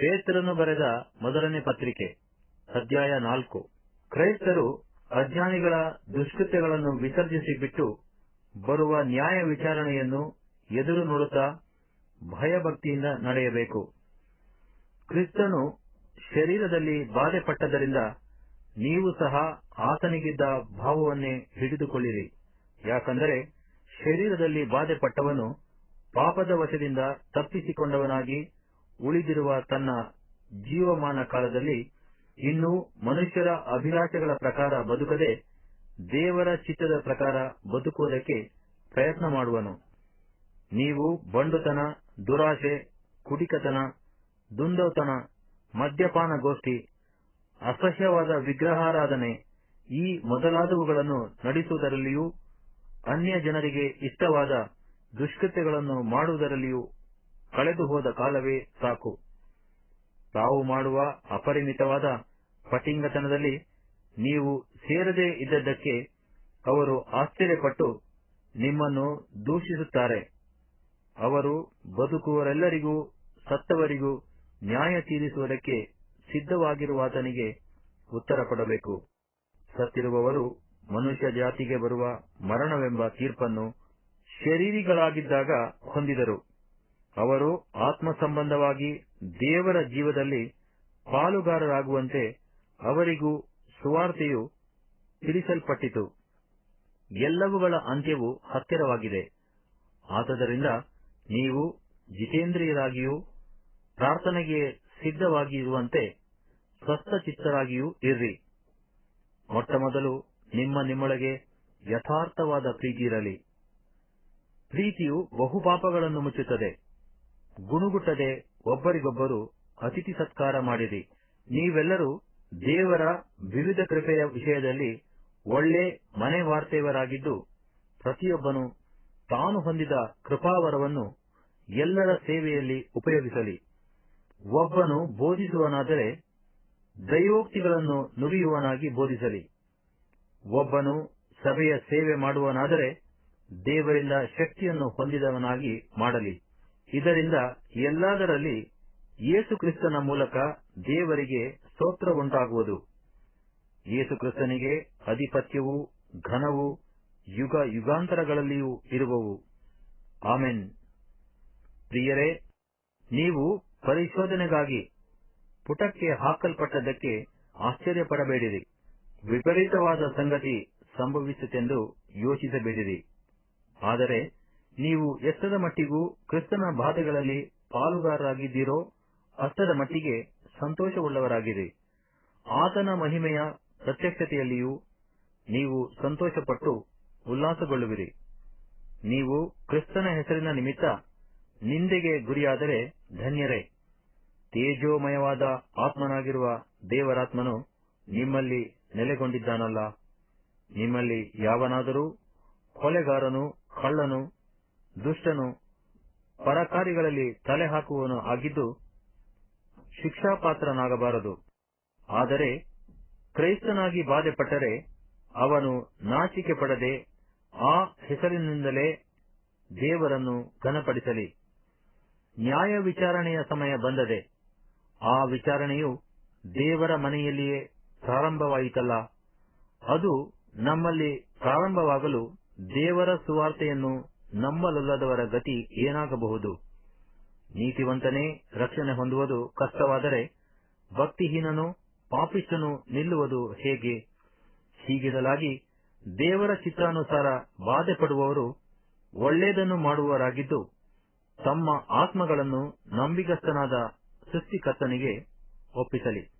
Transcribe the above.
ಪೇತ್ರನು ಬರೆದ ಮೊದಲನೇ ಪತ್ರಿಕೆ, ಅಧ್ಯಾಯ ನಾಲ್ಕು. ಕ್ರೈಸ್ತರು ಅಜ್ಞಾನಿಗಳ ದುಷ್ಕೃತ್ಯಗಳನ್ನು ವಿಸರ್ಜಿಸಿ ಬಿಟ್ಟು ಬರುವ ನ್ಯಾಯ ವಿಚಾರಣೆಯನ್ನು ಎದುರು ನೋಡುತ್ತಾ ಭಯಭಕ್ತಿಯಿಂದ ನಡೆಯಬೇಕು. ಕ್ರಿಸ್ತನು ಶರೀರದಲ್ಲಿ ಬಾಧೆಪಟ್ಟದರಿಂದ ನೀವು ಸಹ ಆತನಿಗಿದ್ದ ಭಾವವನ್ನೇ ಹಿಡಿದುಕೊಳ್ಳಿರಿ. ಯಾಕಂದರೆ ಶರೀರದಲ್ಲಿ ಬಾಧೆಪಟ್ಟವನು ಪಾಪದ ವಶದಿಂದ ತಪ್ಪಿಸಿಕೊಂಡವನಾಗಿ ಉಳಿದಿರುವ ತನ್ನ ಜೀವಮಾನ ಕಾಲದಲ್ಲಿ ಇನ್ನೂ ಮನುಷ್ಯರ ಅಭಿಲಾಷೆಗಳ ಪ್ರಕಾರ ಬದುಕದೆ ದೇವರ ಚಿತ್ತದ ಪ್ರಕಾರ ಬದುಕುವುದಕ್ಕೆ ಪ್ರಯತ್ನ ಮಾಡುವನು. ನೀವು ಬಂಡುತನ ದುರಾಶೆ ಕುಡಿಕತನ ದುಂದೌತನ ಮದ್ಯಪಾನಗೋಷ್ಠಿ, ಅಸಹ್ಯವಾದ ವಿಗ್ರಹಾರಾಧನೆ ಈ ಮೊದಲಾದವುಗಳನ್ನು ನಡೆಸುವುದರಲ್ಲಿಯೂ ಅನ್ಯ ಜನರಿಗೆ ಇಷ್ಟವಾದ ದುಷ್ಕೃತ್ಯಗಳನ್ನು ಮಾಡುವುದರಲ್ಲಿಯೂ ಕಳೆದು ಹೋದ ಕಾಲವೇ ಸಾಕು. ತಾವು ಮಾಡುವ ಅಪರಿಮಿತವಾದ ಪಟಿಂಗತನದಲ್ಲಿ ನೀವು ಸೇರದೇ ಇದ್ದದ್ದಕ್ಕೆ ಅವರು ಆಶ್ಚರ್ಯಪಟ್ಟು ನಿಮ್ಮನ್ನು ದೂಷಿಸುತ್ತಾರೆ. ಅವರು ಬದುಕುವರೆಲ್ಲರಿಗೂ ಸತ್ತವರಿಗೂ ನ್ಯಾಯ ತೀರಿಸುವುದಕ್ಕೆ ಸಿದ್ಧವಾಗಿರುವಾತನಿಗೆ ಉತ್ತರ ಕೊಡಬೇಕು. ಸತ್ತಿರುವವರು ಮನುಷ್ಯ ಜಾತಿಗೆ ಬರುವ ಮರಣವೆಂಬ ತೀರ್ಪನ್ನು ಶರೀರಿಗಳಾಗಿದ್ದಾಗ ಹೊಂದಿದರು. ಅವರು ಆತ್ಮ ಸಂಬಂಧವಾಗಿ ದೇವರ ಜೀವದಲ್ಲಿ ಪಾಲುಗಾರರಾಗುವಂತೆ ಅವರಿಗೂ ಸುವಾರ್ತೆಯು ತಿಳಿಸಲ್ಪಟ್ಟಿತು. ಎಲ್ಲವುಗಳ ಅಂತ್ಯವು ಹತ್ತಿರವಾಗಿದೆ. ಆತದರಿಂದ ನೀವು ಜಿತೇಂದ್ರಿಯರಾಗಿಯೂ ಪ್ರಾರ್ಥನೆಗೆ ಸಿದ್ಧವಾಗಿರುವಂತೆ ಸ್ವಸ್ಥಚಿತ್ತರಾಗಿಯೂ ಇರ್ರಿ. ಮೊಟ್ಟಮೊದಲು ನಿಮ್ಮ ನಿಮ್ಮೊಳಗೆ ಯಥಾರ್ಥವಾದ ಪ್ರೀತಿ ಇರಲಿ. ಪ್ರೀತಿಯು ಬಹುಪಾಪಗಳನ್ನು ಮುಚ್ಚುತ್ತದೆ. ಗುಣುಗುಟ್ಟದೆ ಒಬ್ಬರಿಗೊಬ್ಬರು ಅತಿಥಿ ಸತ್ಕಾರ ಮಾಡಿರಿ. ನೀವೆಲ್ಲರೂ ದೇವರ ವಿವಿಧ ಕೃಪೆಯ ವಿಷಯದಲ್ಲಿ ಒಳ್ಳೆ ಮನೆ ವಾರ್ತೆಯವರಾಗಿದ್ದು ಪ್ರತಿಯೊಬ್ಬನು ತಾನು ಹೊಂದಿದ ಕೃಪಾವರವನ್ನು ಎಲ್ಲರ ಸೇವೆಯಲ್ಲಿ ಉಪಯೋಗಿಸಲಿ. ಒಬ್ಬನು ಬೋಧಿಸುವನಾದರೆ ದೈವೋಕ್ತಿಗಳನ್ನು ನುಡಿಯುವನಾಗಿ ಬೋಧಿಸಲಿ. ಒಬ್ಬನು ಸಭೆಯ ಸೇವೆ ಮಾಡುವನಾದರೆ ದೇವರಿಂದ ಶಕ್ತಿಯನ್ನು ಹೊಂದಿದವನಾಗಿ ಮಾಡಲಿ. ಇದರಿಂದ ಎಲ್ಲದರಲ್ಲಿ ಯೇಸು ಕ್ರಿಸ್ತನ ಮೂಲಕ ದೇವರಿಗೆ ಸ್ತೋತ್ರ ಉಂಟಾಗುವುದು ಯೇಸು ಕ್ರಿಸ್ತನಿಗೆ ಅಧಿಪತ್ಯವೂ, ಘನವೂ, ಯುಗ ಯುಗಾಂತರಗಳಲ್ಲಿಯೂ ಇರುವವು. ಆಮೆನ್. ಪ್ರಿಯರೇ, ನೀವು ಪರಿಶೋಧನೆಗಾಗಿ ಪುಟಕ್ಕೆ ಹಾಕಲ್ಪಟ್ಟದ್ದಕ್ಕೆ ಆಶ್ಚರ್ಯಪಡಬೇಡಿರಿ. ವಿಪರೀತವಾದ ಸಂಗತಿ ಸಂಭವಿಸಿತೆಂದು ಯೋಚಿಸಬೇಡಿರಿ. ಆದರೆ ನೀವು ಎಷ್ಟರ ಮಟ್ಟಿಗೂ ಕ್ರಿಸ್ತನ ಬಾಧೆಗಳಲ್ಲಿ ಪಾಲುಗಾರರಾಗಿದ್ದೀರೋ ಅಷ್ಟರ ಮಟ್ಟಿಗೆ ಸಂತೋಷವುಳ್ಳವರಾಗಿರಿ. ಆತನ ಮಹಿಮೆಯ ಪ್ರತ್ಯಕ್ಷತೆಯಲ್ಲಿಯೂ ನೀವು ಸಂತೋಷಪಟ್ಟು ಉಲ್ಲಾಸಗೊಳ್ಳುವಿರಿ. ನೀವು ಕ್ರಿಸ್ತನ ಹೆಸರಿನ ನಿಮಿತ್ತ ನಿಂದೆಗೆ ಗುರಿಯಾದರೆ ಧನ್ಯರೇ. ತೇಜೋಮಯವಾದ ಆತ್ಮನಾಗಿರುವ ದೇವರಾತ್ಮನು ನಿಮ್ಮಲ್ಲಿ ನೆಲೆಗೊಂಡಿದ್ದಾನಲ್ಲ. ನಿಮ್ಮಲ್ಲಿ ಯಾವನಾದರೂ ಕೊಲೆಗಾರನು, ಕಳ್ಳನು ದುಷ್ಟನು ಪರಕಾರಿಗಳಲ್ಲಿ ತಲೆ ಹಾಕುವನು ಆಗಿದ್ದು ಶಿಕ್ಷಾಪಾತ್ರನಾಗಬಾರದು. ಆದರೆ ಕ್ರೈಸ್ತನಾಗಿ ಬಾಧೆಪಟ್ಟರೆ ಅವನು ನಾಚಿಕೆ ಪಡದೆ ಆ ಹೆಸರಿನಿಂದಲೇ ದೇವರನ್ನು ಘನಪಡಿಸಲಿ. ನ್ಯಾಯ ವಿಚಾರಣೆಯ ಸಮಯ ಬಂದದೆ. ಆ ವಿಚಾರಣೆಯು ದೇವರ ಮನೆಯಲ್ಲಿಯೇ ಪ್ರಾರಂಭವಾಯಿತಲ್ಲ. ಅದು ನಮ್ಮಲ್ಲಿ ಪ್ರಾರಂಭವಾಗಲು ದೇವರ ಸುವಾರ್ತೆಯನ್ನು ನಂಬಲೊಲ್ಲದವರ ಗತಿ ಏನಾಗಬಹುದು? ನೀತಿವಂತನೇ ರಕ್ಷಣೆ ಹೊಂದುವುದು ಕಷ್ಟವಾದರೆ ಭಕ್ತಿಹೀನನು ಪಾಪಿಷ್ಟನು ನಿಲ್ಲುವುದು ಹೇಗೆ? ಹೀಗಿರಲಾಗಿ ದೇವರ ಚಿತ್ರಾನುಸಾರ ಬಾಧೆ ಪಡುವವರು ಒಳ್ಳೆಯದನ್ನು ಮಾಡುವವರಾಗಿದ್ದು ತಮ್ಮ ಆತ್ಮಗಳನ್ನು ನಂಬಿಗಸ್ತನಾದ ಸೃಷ್ಟಿಕರ್ತನಿಗೆ ಒಪ್ಪಿಸಲಿ.